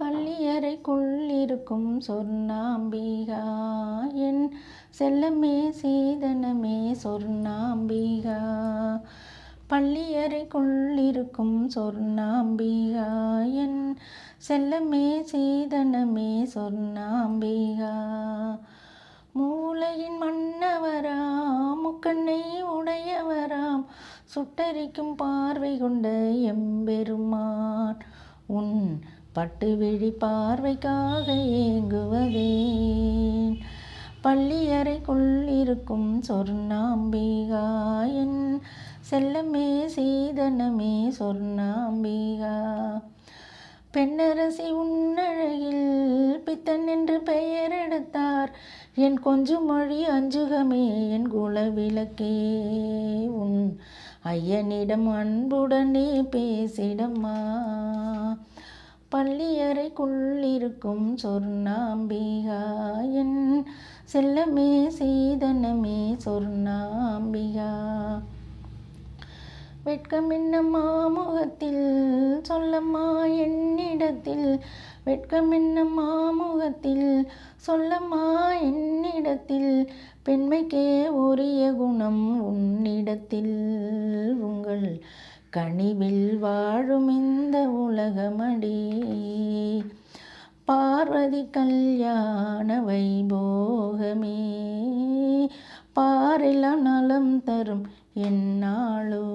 பள்ளியறைக்குள் இருக்கும் சொர்ணாம்பிகா என் செல்லமே சீதனமே சொர்ணாம்பிகா. பள்ளியறைக்குள் இருக்கும் சொர்ணாம்பிகா என் செல்லமே சீதனமே சொர்ணாம்பிகா. மூளையின் மன்னவராம் முக்கண்ணை உடையவராம். சுட்டரிக்கும் பார்வை கொண்ட எம்பெருமான். உன் பட்டு விழி பார்வைக்காக ஏங்குவதேன். பள்ளியறைக்குள் இருக்கும் சொர்ணாம்பிகாயன் செல்லமே சீதனமே சொர்ணாம்பிகா. பெண்ணரசி உன்னழகில் பித்தன் என்று பெயர் எடுத்தார். என் கொஞ்சம் மொழி அஞ்சுகமே என் குலவிளக்கே. உன் ஐயனிடம் அன்புடனே பேசிடம்மா. பள்ளியறைக்குள்ளிருக்கும் சொர்ணாம்பிகா என் செல்லமே சீதனமே சொர்ணாம்பிகா. வெட்கம் முகத்தில் சொல்லம்மா என்னிடத்தில். வெட்கம் மாமுகத்தில் முகத்தில் சொல்லம்மா என்னிடத்தில். பெண்மைக்கே உரிய குணம் உன்னிடத்தில். உங்கள் கனிவில் வாழும் இந்த உலகமடி. பார்வதி கல்யாண வைபோகமே. பாரெல்லாம் நலம் தரும் என்னாளோ